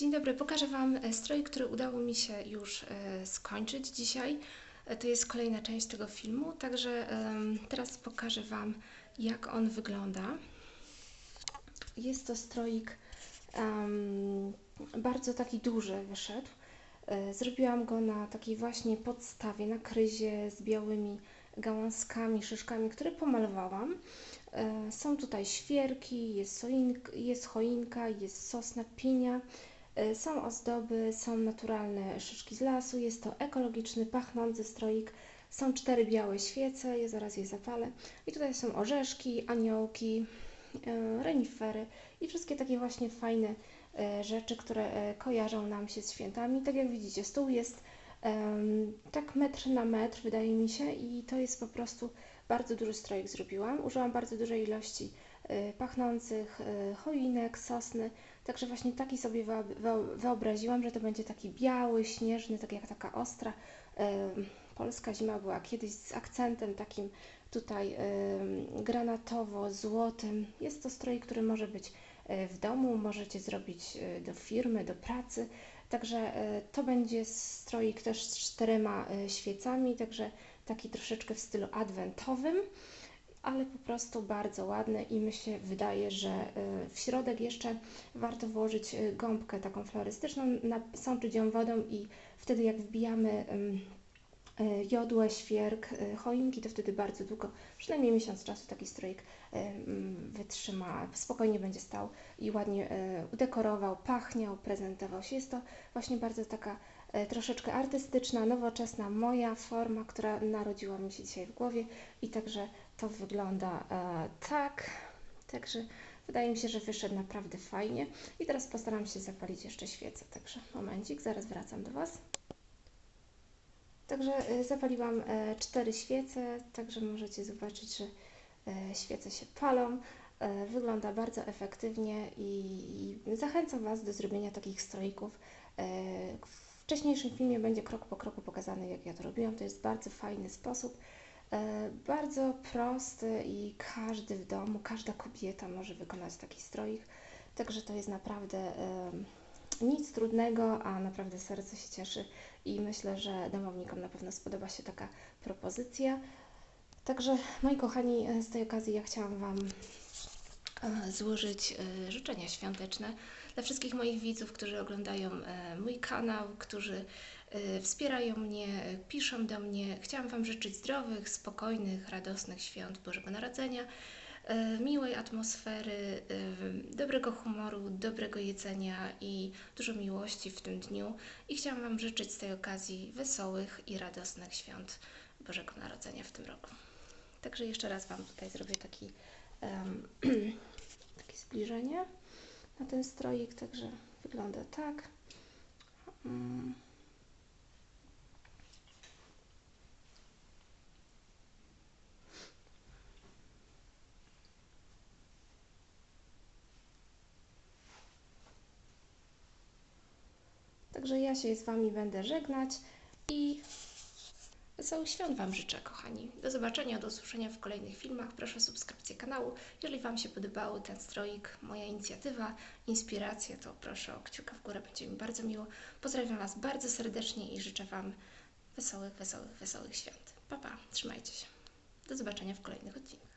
Dzień dobry, pokażę Wam e, strój, który udało mi się już e, skończyć dzisiaj. E, To jest kolejna część tego filmu, także teraz pokażę Wam, jak on wygląda. Jest to stroik em, bardzo taki duży wyszedł. Zrobiłam go na takiej właśnie podstawie, na kryzie z białymi gałązkami, szyszkami, które pomalowałam. Są tutaj świerki, jest, soink, jest choinka, jest sosna pinia, są ozdoby, są naturalne szyszki z lasu, jest to ekologiczny, pachnący stroik. Są cztery białe świece, ja zaraz je zapalę. I tutaj są orzeszki, aniołki, e, renifery i wszystkie takie właśnie fajne e, rzeczy, które e, kojarzą nam się z świętami. Tak jak widzicie, stół jest tak metr na metr, wydaje mi się, i to jest po prostu bardzo duży stroik zrobiłam. Użyłam bardzo dużej ilości e, pachnących e, choinek, sosny, także właśnie taki sobie wyob- wyo- wyobraziłam, że to będzie taki biały, śnieżny, tak jak taka ostra. e, Polska zima była kiedyś z akcentem takim tutaj granatowo-złotym. Jest to strój, który może być w domu, możecie zrobić do firmy, do pracy. Także to będzie stroik też z czterema świecami, także taki troszeczkę w stylu adwentowym, ale po prostu bardzo ładny i mi się wydaje, że e, w środek jeszcze warto włożyć e, gąbkę taką florystyczną, nasączyć ją wodą i wtedy jak wbijamy e, jodłę, świerk, choinki, to wtedy bardzo długo, przynajmniej miesiąc czasu taki stroik e, mm, wytrzyma, spokojnie będzie stał i ładnie udekorował, pachniał, prezentował się. Jest to właśnie bardzo taka troszeczkę artystyczna, nowoczesna moja forma, która narodziła mi się dzisiaj w głowie i także to wygląda e, tak. Także wydaje mi się, że wyszedł naprawdę fajnie. I teraz postaram się zapalić jeszcze świecę. Także momencik, zaraz wracam do Was. Także e, zapaliłam e, cztery świece, także możecie zobaczyć, że świece się palą. Wygląda bardzo efektywnie i zachęcam Was do zrobienia takich stroików. W wcześniejszym filmie będzie krok po kroku pokazane, jak ja to robiłam. To jest bardzo fajny sposób, bardzo prosty i każdy w domu, każda kobieta może wykonać taki stroik. Także to jest naprawdę nic trudnego, a naprawdę serce się cieszy i myślę, że domownikom na pewno spodoba się taka propozycja. Także moi kochani, e, z tej okazji ja chciałam Wam e, złożyć e, życzenia świąteczne dla wszystkich moich widzów, którzy oglądają e, mój kanał, którzy e, wspierają mnie, piszą do mnie. Chciałam Wam życzyć zdrowych, spokojnych, radosnych świąt Bożego Narodzenia, e, miłej atmosfery, e, dobrego humoru, dobrego jedzenia i dużo miłości w tym dniu. I chciałam Wam życzyć z tej okazji wesołych i radosnych świąt Bożego Narodzenia w tym roku. Także jeszcze raz Wam tutaj zrobię taki, em, takie zbliżenie na ten stroik, także wygląda tak. Mm. Także ja się z Wami będę żegnać i wesołych świąt Wam życzę, kochani. Do zobaczenia, do usłyszenia w kolejnych filmach. Proszę o subskrypcję kanału. Jeżeli Wam się podobał ten stroik, moja inicjatywa, inspiracja, to proszę o kciuka w górę, będzie mi bardzo miło. Pozdrawiam Was bardzo serdecznie i życzę Wam wesołych, wesołych, wesołych świąt. Pa, pa, trzymajcie się. Do zobaczenia w kolejnych odcinkach.